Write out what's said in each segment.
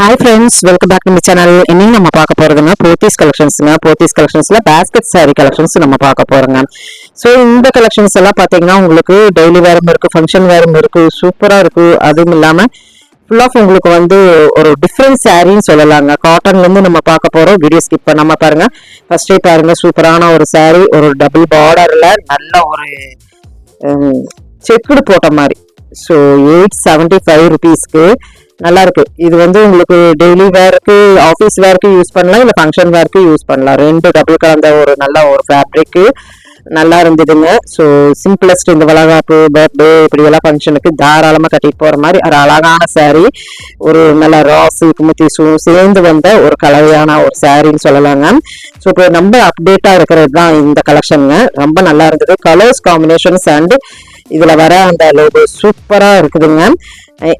Hi friends welcome back நம்ம channel இன்னைக்கு நம்ம பார்க்க போறதுங்க போத்தீஸ் கலெக்ஷன்ஸுங்க. போத்தீஸ் கலெக்ஷன்ஸ்ல பேஸ்கெட் சாரீ கலெக்ஷன்ஸ் நம்ம பார்க்க போறோங்க. ஸோ இந்த கலெக்ஷன்ஸ் எல்லாம் பார்த்தீங்கன்னா உங்களுக்கு டெய்லி வேறும் இருக்கு ஃபங்க்ஷன் வேறும் இருக்கு சூப்பரா இருக்கு. அதுவும் இல்லாம ஃபுல் ஆஃப் உங்களுக்கு வந்து ஒரு டிஃப்ரெண்ட் சாரின்னு சொல்லலாங்க. காட்டன்ல இருந்து நம்ம பார்க்க போறோம். வீடியோ ஸ்கிப் பண்ணாம பாருங்க. ஃபர்ஸ்டே பாருங்க. சூப்பரான ஒரு saree ஒரு டபுள் பார்டர்ல நல்ல ஒரு செக்குடு போட்ட மாதிரி. ஸோ எயிட் செவன்ட்டி ஃபைவ் ருபீஸ்க்கு நல்லா இருக்கு இது வந்து உங்களுக்கு டெய்லி வேர்க்கு ஆஃபீஸ் வேர்க்கு யூஸ் பண்ணலாம் இல்லை ஃபங்க்ஷன் வேர்க்கு யூஸ் பண்ணலாம். ரெண்டு டபுள் கலந்த ஒரு நல்ல ஒரு ஃபேப்ரிக்கு நல்லா இருந்ததுங்க ஸோ சிம்பிளஸ்ட் இந்த வளகாப்பு பர்த்டே இப்படி எல்லாம் ஃபங்க்ஷனுக்கு தாராளமாக கட்டிட்டு போகிற மாதிரி ஒரு அழகான சேரீ ஒரு நல்ல ராஸு சூ சேர்ந்து வந்த ஒரு கலவையான ஒரு சாரின்னு சொல்லலாங்க. ஸோ இப்போ ரொம்ப அப்டேட்டாக இருக்கிறது தான் இந்த கலெக்ஷனுங்க ரொம்ப நல்லா இருந்தது. கலர்ஸ் காம்பினேஷன்ஸ் அண்ட் இதில் வர அந்த லோகோ சூப்பராக இருக்குதுங்க.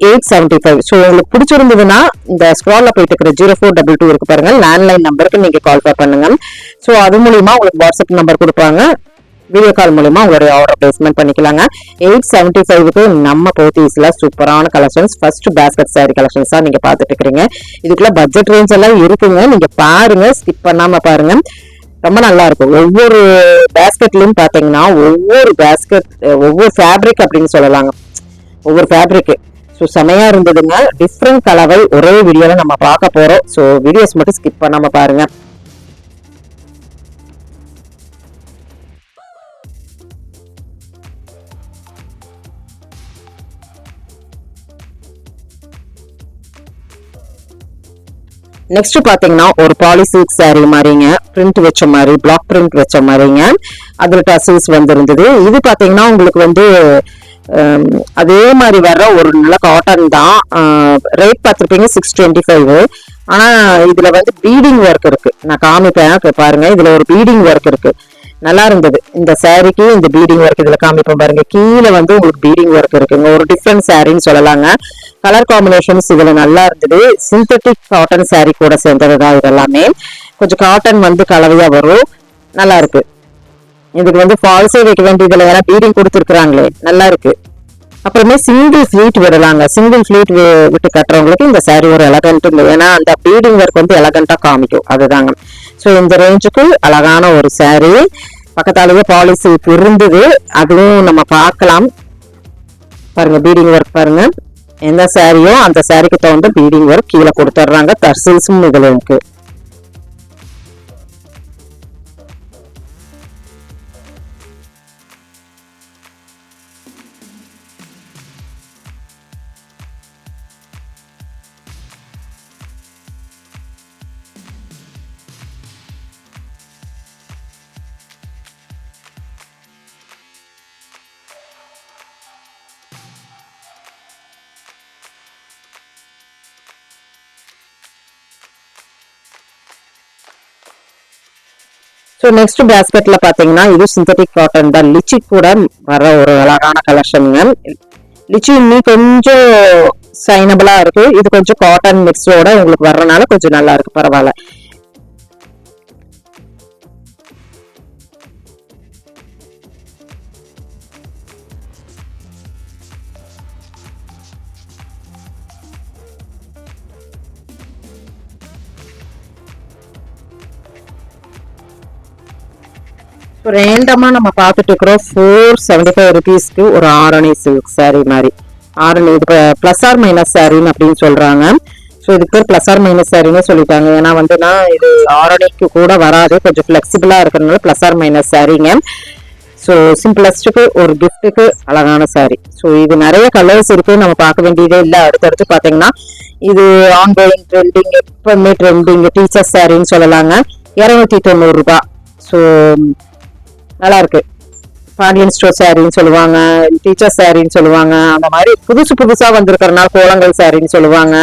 எயிட் செவன்டி ஃபைவ் ஸோ உங்களுக்கு பிடிச்சிருந்ததுன்னா இந்த ஸ்க்ரால்ல போயிட்டு இருக்கிற ஜீரோ ஃபோர் டபுள் டூ இருக்கு பாருங்கள் லேண்ட்லைன் நம்பருக்கு நீங்கள் கால் பண்ணுங்க. ஸோ அது மூலிமா உங்களுக்கு வாட்ஸ்அப் நம்பர் கொடுப்பாங்க. வீடியோ கால் மூலிமா உங்களுடைய ஆர்டர் பிளேஸ்மெண்ட் பண்ணிக்கலாங்க. எயிட் செவன்டி ஃபைவ்க்கு நம்ம போத்தீஸில் சூப்பரான collections first basket sari collections தான் நீங்கள் பார்த்துட்டு இருக்கிறீங்க. இதுக்குள்ள பட்ஜெட் ரேஞ்ச் எல்லாம் இருக்குங்க. நீங்கள் பாருங்க. ஸ்கிப் பண்ணாமல் பாருங்க. ரொம்ப நல்லா இருக்கும் ஒவ்வொரு பேஸ்கெட்லயும் பாத்தீங்கன்னா ஒவ்வொரு பேஸ்கெட் ஒவ்வொரு ஃபேப்ரிக் அப்படின்னு சொல்லலாங்க. ஒவ்வொரு ஃபேப்ரிக்கு ஸோ செமையா இருந்ததுங்க. டிஃப்ரெண்ட் கலவை ஒரே வீடியோல நம்ம பார்க்க போறோம். ஸோ வீடியோஸ் மட்டும் ஸ்கிப் பண்ணாம பாருங்க. நெக்ஸ்ட் பாத்தீங்கன்னா ஒரு பாலி சில்க் மாதிரிங்க பிரிண்ட் வச்ச மாதிரி பிளாக் பிரிண்ட் வச்ச மாதிரிங்க அதுல டசில்ஸ் வந்திருந்தது. இது பாத்தீங்கன்னா உங்களுக்கு வந்து அதே மாதிரி வர்ற ஒரு நல்ல காட்டன் தான். ரேட் பார்த்துருப்பீங்க சிக்ஸ் டுவெண்ட்டி ஃபைவ் ஆனா இதுல வந்து பீடிங் ஒர்க் இருக்கு. நான் காமிப்பேன் இப்ப பாருங்க இதுல ஒரு பீடிங் ஒர்க் இருக்கு. நல்லா இருந்தது. இந்த சாரிக்கு இந்த பீடிங் ஒர்க் இதுல காமிப்போம் பாருங்க. கீழே வந்து உங்களுக்கு பீடிங் ஒர்க் இருக்குங்க. ஒரு டிஃப்ரெண்ட் சாரின்னு சொல்லலாங்க. கலர் காம்பினேஷன்ஸ் இதுல நல்லா இருந்தது. சிந்தட்டிக் காட்டன் saree கூட சேர்ந்தது தான் இதெல்லாமே. கொஞ்சம் காட்டன் வந்து கலவையா வரும். நல்லா இருக்கு. இதுக்கு வந்து ஃபால்ஸே வைக்க வேண்டியதுல யாராவது பீடிங் கொடுத்துருக்குறாங்களே. நல்லா இருக்கு. அப்புறமே சிங்கிள் ஃபிளீட் விடலாங்க. சிங்கிள் ஃபிளீட் விட்டு கட்டுறவங்களுக்கு இந்த saree ஒரு எலகண்ட் ஏன்னா அந்த பீடிங் ஒர்க் வந்து எலகண்டா காமிக்கும். அதுதாங்க. ஸோ இந்த ரேஞ்சுக்கு அழகான ஒரு saree. பக்கத்தாலேயே பாலிசி இருந்தது. அதுவும் நம்ம பார்க்கலாம். பாருங்க பீடிங் ஒர்க் பாருங்க. எந்த சாரியோ அந்த சாரிக்கு தகுந்த பீடிங் ஒர்க் கீழே கொடுத்துட்றாங்க. தர்சில்ஸும் இதில் இருக்கு. ஸோ நெக்ஸ்ட் பேஸ்கெட்ல பாத்தீங்கன்னா இது சிந்தட்டிக் காட்டன் தான். லிச்சி கூட வர ஒரு அழகான கலெக்ஷனுங்க லிச்சி இன்னும் கொஞ்சம் சைனபிளா இருக்கு. இது கொஞ்சம் காட்டன் மிக்ஸோட உங்களுக்கு வர்றனால கொஞ்சம் நல்லா இருக்கு. பரவாயில்ல. இப்போ ரேண்டமாக நம்ம பார்த்துட்டு இருக்கிறோம். ஃபோர் செவன்டி ஃபைவ் ருபீஸ்க்கு ஒரு ஆரணி சில்க் saree மாதிரி. ஆரணி இது ப்ளஸ் ஆர் மைனஸ் சாரின்னு அப்படின்னு சொல்கிறாங்க ஸோ இதுக்கு பேர் ப்ளஸ் ஆர் மைனஸ் சாரின்னு சொல்லிட்டாங்க. ஏன்னா வந்துன்னா இது ஆரணிக்கு கூட வராது. கொஞ்சம் ஃப்ளெக்சிபிளாக இருக்கிறதுனால ப்ளஸ் ஆர் மைனஸ் சாரிங்க ஸோ சிம்பிளஸ்ட்டுக்கு ஒரு கிஃப்ட்டுக்கு அழகான சாரி ஸோ இது நிறைய கலர்ஸ் இருக்கு. நம்ம பார்க்க வேண்டியதே இல்லை. அடுத்தடுத்து பார்த்தீங்கன்னா இது ஆன்லைன் ட்ரெண்டிங் எப்பவுமே ட்ரெண்டிங் டீச்சர்ஸ் சாரின்னு சொல்லலாங்க. இரநூத்தி தொண்ணூறுரூபா ஸோ நல்லா இருக்கு பாண்டியன் ஸ்டோர் சாரின்னு சொல்லுவாங்க டீச்சர் சாரின்னு சொல்லுவாங்க அந்த மாதிரி புதுசு புதுசாக வந்திருக்கிறனால கோலங்கள் சாரின்னு சொல்லுவாங்க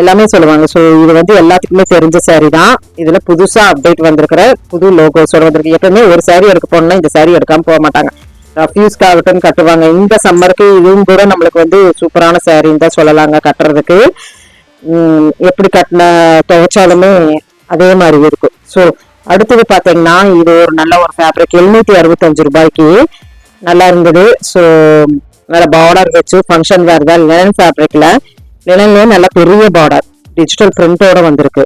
எல்லாமே சொல்லுவாங்க. ஸோ இது வந்து எல்லாத்துக்குமே தெரிஞ்ச சாரி தான். இதில் புதுசாக அப்டேட் வந்திருக்கிற புது லோகோஸோட வந்திருக்கு. எப்பவுமே ஒரு சாரி எடுக்க போனோம்னா இந்த சாரி எடுக்காமல் போக மாட்டாங்க. ரஃப்யூஸ்க்கு ஆகட்டும் கட்டுவாங்க. இந்த சம்மருக்கு இதுவும் கூட நம்மளுக்கு வந்து சூப்பரான சாரின்னு தான் சொல்லலாங்க கட்டுறதுக்கு. எப்படி கட்டின துவைச்சாலுமே அதே மாதிரி இருக்கும். ஸோ அடுத்தது பார்த்தீங்கன்னா இது ஒரு நல்ல ஒரு ஃபேப்ரிக் எழுநூத்தி அறுபத்தஞ்சு ரூபாய்க்கு நல்லா இருந்தது. ஸோ நல்ல பார்டர் வச்சு ஃபங்க்ஷன் வேறு தான் லினன் ஃபேப்ரிக்ல லினன்லயே நல்ல பெரிய பார்டர் டிஜிட்டல் பிரிண்டோட வந்திருக்கு.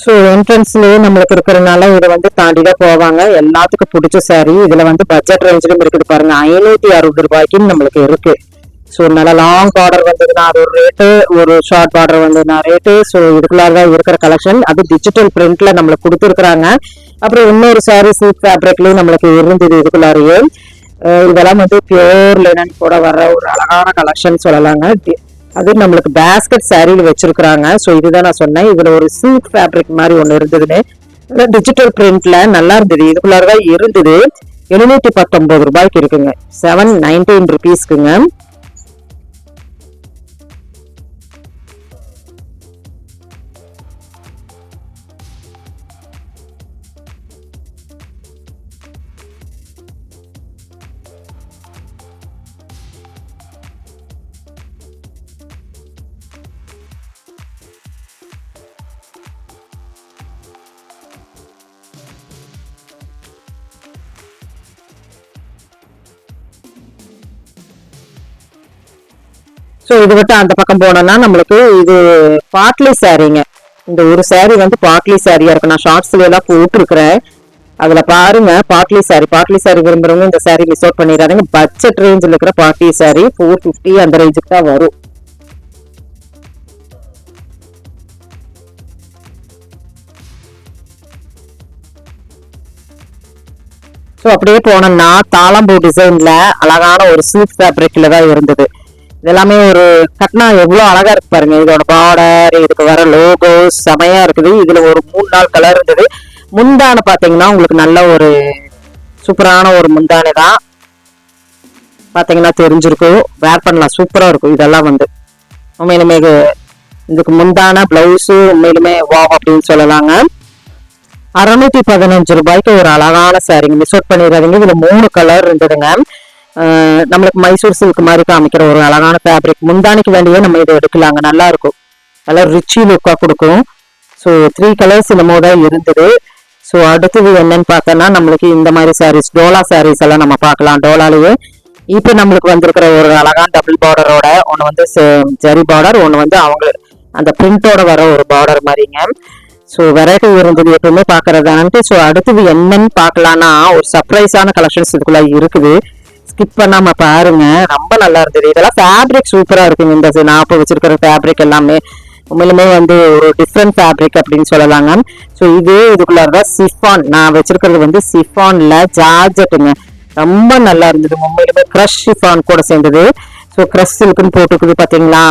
ஸோ என்ட்ரன்ஸ்லேயே நம்மளுக்கு இருக்கிறனால இதை வந்து தாண்டி தான் போவாங்க. எல்லாத்துக்கும் பிடிச்ச saree இதில் வந்து பட்ஜெட் ரேஞ்சிலும் இருக்குது பாருங்க. ஐநூற்றி அறுபது ரூபாய்க்கும் நம்மளுக்கு இருக்கு. ஸோ நல்லா லாங் பார்டர் வந்ததுன்னா அது ஒரு ரேட்டு ஒரு ஷார்ட் பார்டர் வந்ததுன்னா ரேட்டு ஸோ இதுக்குள்ளார தான் இருக்கிற கலெக்ஷன் அது டிஜிட்டல் பிரிண்ட்ல நம்மளுக்கு கொடுத்துருக்குறாங்க. அப்புறம் இன்னொரு சாரீ சில்க் ஃபேப்ரிக்லயும் நம்மளுக்கு இருந்தது இதுக்குள்ளாரையே. இதெல்லாம் வந்து பியோர் லெனன் கூட வர ஒரு அழகான கலெக்ஷன் சொல்லலாங்க. அது நம்மளுக்கு பேஸ்கெட் சாரியில் வச்சிருக்கிறாங்க. ஸோ இதுதான் நான் சொன்னேன். இதுல ஒரு சில்க் ஃபேப்ரிக் மாதிரி ஒன்று இருந்ததுன்னு. டிஜிட்டல் பிரிண்ட்ல நல்லா இருந்தது. இதுக்குள்ளார தான் இருந்தது. எழுநூத்தி பத்தொன்பது ரூபாய்க்கு இருக்குங்க. செவன் நைன்டீன் ருபீஸ்க்குங்க ஸோ இது விட்டு அந்த பக்கம் போனோம்னா நம்மளுக்கு இது பாட்லி சாரீங்க இந்த ஒரு saree வந்து பாட்லி சாரியா இருக்கு நான் ஷார்ட்ஸ்ல எல்லாம் போட்டிருக்கிறேன். அதுல பாருங்க பாட்லி சாரி பாட்லி சாரி விரும்புறவங்க இந்த சாரி மிஸ் அவுட் பண்ணிடாதீங்க. பட்ஜெட் ரேஞ்சில் இருக்கிற பாட்லி சாரி ஃபோர் ஃபிஃப்டி அந்த ரேஞ்சுக்கு தான் வரும். ஸோ அப்படியே போனோம்னா தாளம்பூ டிசைன்ல அழகான ஒரு சூப் ஃபேப்ரிக்ல தான் இருந்தது. இதெல்லாமே ஒரு கட்னா எவ்வளோ அழகா இருக்கு பாருங்க. இதோட பார்டர் இதுக்கு வர லோகோ செமையா இருக்குது. இதுல ஒரு மூணு நாள் கலர் இருந்தது. முந்தான பார்த்தீங்கன்னா உங்களுக்கு நல்ல ஒரு சூப்பரான ஒரு முந்தானை தான். பார்த்தீங்கன்னா தெரிஞ்சிருக்கும் வேர் பண்ணலாம். சூப்பராக இருக்கும். இதெல்லாம் வந்து. உண்மையிலுமே இது இதுக்கு முந்தான பிளவுஸு உண்மையிலுமே வா அப்படின்னு சொல்லலாங்க. அறுநூத்தி பதினஞ்சு ரூபாய்க்கு ஒரு அழகான சாரிங்க மிஸ் அவுட் பண்ணிடுறாதீங்க இதுல மூணு கலர் இருந்ததுங்க. நம்மளுக்கு மைசூர் சில்க் மாதிரி காமிக்கிற ஒரு அழகான ஃபேப்ரிக் முந்தானிக்கு வேண்டியே நம்ம இதை எடுக்கலாங்க நல்லா இருக்கும். நல்லா ரிச்சி லுக்காக கொடுக்கும். ஸோ த்ரீ கலர்ஸ் என்னமோ தான் இருந்தது. ஸோ அடுத்தது என்னன்னு பார்த்தோன்னா நம்மளுக்கு இந்த மாதிரி சாரீஸ் டோலா சாரீஸ் எல்லாம் நம்ம பார்க்கலாம். டோலாலேயே. இப்போ நம்மளுக்கு வந்திருக்கிற ஒரு அழகான டபுள் பார்டரோட ஒன்று வந்து ஜரி பார்டர் ஒன்று வந்து அவங்க அந்த பிரிண்டோட வர ஒரு பார்டர் மாதிரிங்க. ஸோ வெரைட்டி இருந்தது எப்பவுமே பார்க்கறதான்ட்டு ஸோ அடுத்தது என்னன்னு பார்க்கலான்னா ஒரு சர்ப்ரைஸான கலெக்ஷன்ஸ் இதுக்குள்ள இருக்குது. ஸ்கிப் பண்ணாம பாருங்க. ரொம்ப நல்லா இருந்தது. இதெல்லாம் ஃபேப்ரிக் சூப்பரா இருக்குங்க. இந்த நான் இப்போ வச்சிருக்கிற ஃபேப்ரிக் எல்லாமே. உண்மையிலுமே வந்து ஒரு டிஃப்ரெண்ட் ஃபேப்ரிக் அப்படின்னு சொல்லலாங்க. ஸோ இது இதுக்குள்ளார சிஃபான் நான் வச்சிருக்கிறது வந்து சிஃபான்ல ஜார்ஜெட்டுங்க ரொம்ப நல்லா இருந்தது. உண்மையிலுமே க்ரஷ் சிஃபான் கூட சேர்ந்தது. ஸோ க்ரஷ் சில்க்குன்னு போட்டுருக்குது பாத்தீங்களா?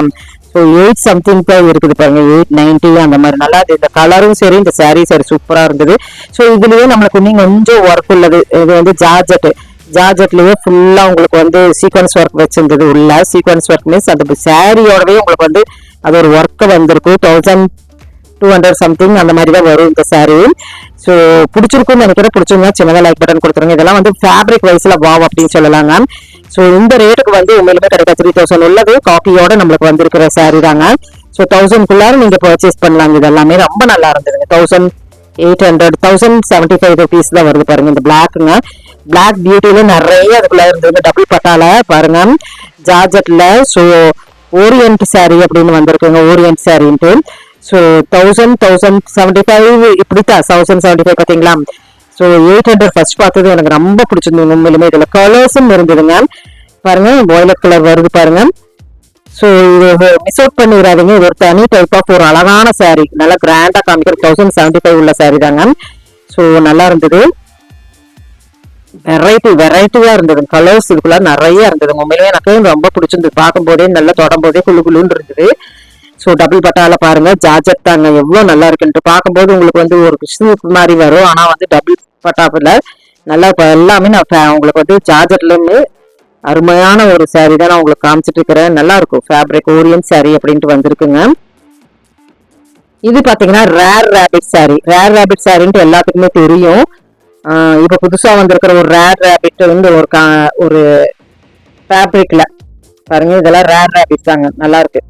ஸோ எயிட் சம்திங் தான் இருக்குது பாருங்க. எயிட் நைன்டி அந்த மாதிரி. நல்லா இருந்தது. இந்த கலரும் சரி இந்த சாரீ சரி சூப்பராக இருந்தது. ஸோ இதுலேயே நம்மளுக்கு இன்னும் கொஞ்சம் ஒர்க் உள்ளது. இது வந்து ஜார்ஜெட்டு ஜார்ஜெட்லயே ஃபுல்லா உங்களுக்கு வந்து சீக்வன்ஸ் ஒர்க் வச்சிருந்தது. உள்ள சீக்வன்ஸ் ஒர்க் மீன்ஸ் அந்த சாரியோடவே உங்களுக்கு வந்து அது ஒரு ஒர்க்கு வந்திருக்கு. தௌசண்ட் டூ ஹண்ட்ரட் சம்திங் அந்த மாதிரி தான் வரும் இந்த saree. ஸோ பிடிச்சிருக்கும்னு நினைக்கிறேன். பிடிச்சிருந்தா சின்னதாக லைக் பட்டன் கொடுத்துருங்க. இதெல்லாம் வந்து ஃபேப்ரிக் வைஸில் வாவ் அப்படின்னு சொல்லலாங்க ஸோ இந்த ரேட்டுக்கு வந்து உண்மையிலுமே கிடைக்க த்ரீ தௌசண்ட் உள்ளது. காப்பியோட நம்மளுக்கு வந்திருக்கிற saree தாங்க. ஸோ தௌசண்ட்குள்ளார நீங்கள் பர்ச்சேஸ் பண்ணலாங்க. இது எல்லாமே ரொம்ப நல்லா இருந்ததுங்க. Thousand eight hundred thousand seventy five rupees தான் வருது பாருங்க. இந்த பிளாக்குங்க பிளாக் பியூட்டில நிறைய அதுக்குள்ள இருந்தது டபுள் பட்டால பாருங்க. ஜார்ஜெட்ல ஸோ ஓரியன்ட் saree அப்படின்னு வந்திருக்குங்க orient சாரின்ட்டு so thousand thousand seventy five இப்படி தான் தௌசண்ட் செவன்டி ஃபைவ் பார்த்தீங்களா? ஸோ எயிட் ஹண்ட்ரட் ஃபர்ஸ்ட் பார்த்தது எனக்கு ரொம்ப பிடிச்சிருந்தது உண்மையிலுமே. இதில் கலர்ஸும் இருந்ததுங்க. பாருங்க வயலட் கலர் வருது பாருங்க. ஸோ இது மிஸ் அவுட் பண்ணிடாதீங்க. இது ஒரு தனி டைப் ஆஃப் ஒரு அழகான saree. நல்லா கிராண்டாக காமிக்கிற தௌசண்ட் செவன்டி ஃபைவ் உள்ள saree தாங்க. ஸோ நல்லா இருந்தது. வெரைட்டி வெரைட்டியா இருந்தது. கலர்ஸ் இதுக்குள்ள நிறைய இருந்தது. உண்மையிலேயே எனக்கு ரொம்ப பிடிச்சிருந்தது பார்க்கும்போதே நல்லா தொடம்போதே குளு குளுன்னு இருந்தது. ஸோ டபுள் பட்டால பாருங்க. ஜார்ஜெட் தாங்க. எவ்வளோ நல்லா இருக்குன்ட்டு பார்க்கும்போது உங்களுக்கு வந்து ஒரு சூப் மாதிரி வரும். ஆனால் வந்து டபுள் பட்டாப்பில் நல்லா இப்போ எல்லாமே நான் உங்களுக்கு வந்து ஜார்ஜெட்லன்னு அருமையான ஒரு saree தான் நான் உங்களுக்கு காமிச்சிட்டு இருக்கிறேன் நல்லா இருக்கும். ஃபேப்ரிக் ஓரியன் saree அப்படின்ட்டு வந்திருக்குங்க. இது பார்த்தீங்கன்னா Rare Rabbit saree. Rare Rabbit சாரின்ட்டு எல்லாத்துக்குமே தெரியும். இப்ப புதுசா வந்திருக்கிற ஒரு ரேர் ரேபிட் வந்து ஒரு கா- ஒரு ஃபேப்ரிக்ல பாருங்க இதெல்லாம் ரேர் ரேபிட் தாங்க. நல்லா இருக்கு.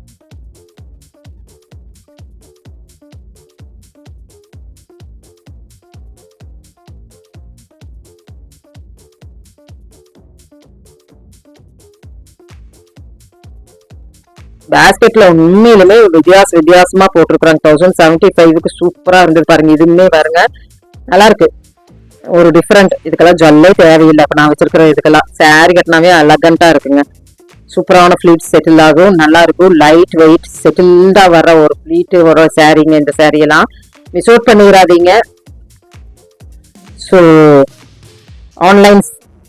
பேஸ்கெட்ல உண்மையிலுமே வித்தியாச வித்தியாசமா போட்டிருக்காங்க தௌசண்ட் செவன்டி ஃபைவ்க்கு சூப்பரா இருந்தது பாருங்க. இதுவுமே பாருங்க. நல்லா இருக்கு. ஒரு டிஃப்ரெண்ட் இதுக்கெல்லாம் ஜல்லே தேவையில்லை. அப்போ நான் வச்சிருக்கிற இதுக்கெல்லாம் சாரி கட்டினாவே அலகண்டா இருக்குங்க. சூப்பரான ஃப்ளீட் செட்டில் ஆகும். நல்லா இருக்கும். லைட் வெயிட் செட்டில்டாக வர ஒரு ஃப்ளீட்டு வர சாரீங்க இந்த சாரியெல்லாம் மிஸ் அவுட் பண்ணிடாதீங்க. ஸோ ஆன்லைன்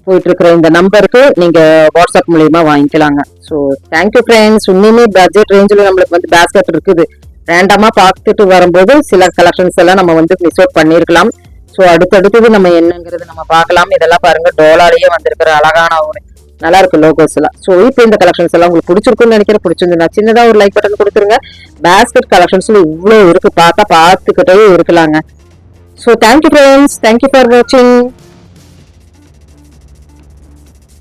போயிட்டு இருக்கிற இந்த நம்பருக்கு நீங்க வாட்ஸ்அப் மூலியமா வாங்கிக்கலாங்க. ஸோ தேங்க்யூ ஃப்ரெண்ட்ஸ் உண்மையுமே பட்ஜெட் ரேஞ்சில் நம்மளுக்கு வந்து பேஸ்கெட் இருக்குது. ரேண்டமா பார்த்துட்டு வரும்போது சில கலெக்ஷன்ஸ் எல்லாம் நம்ம வந்து மிஸ் அவுட் பண்ணியிருக்கலாம். ஸோ அடுத்தடுத்தது நம்ம என்னங்கிறது நம்ம பார்க்கலாம். இதெல்லாம் பாருங்க டோலாலேயே வந்திருக்கிற அழகான ஒரு நல்லா இருக்கு லோகோஸ் எல்லாம். ஸோ இப்போ இந்த கலெக்ஷன்ஸ் எல்லாம் உங்களுக்கு பிடிச்சிருக்குன்னு நினைக்கிறேன். பிடிச்சிருந்தா சின்னதா ஒரு லைக் பட்டன் கொடுத்துருங்க. பேஸ்கெட் கலெக்ஷன்ஸ்ல இவ்வளோ இருக்கு. பார்த்தா பார்த்துக்கிட்டே இருக்கலாங்க. So thank you friends thank you for வாட்சிங்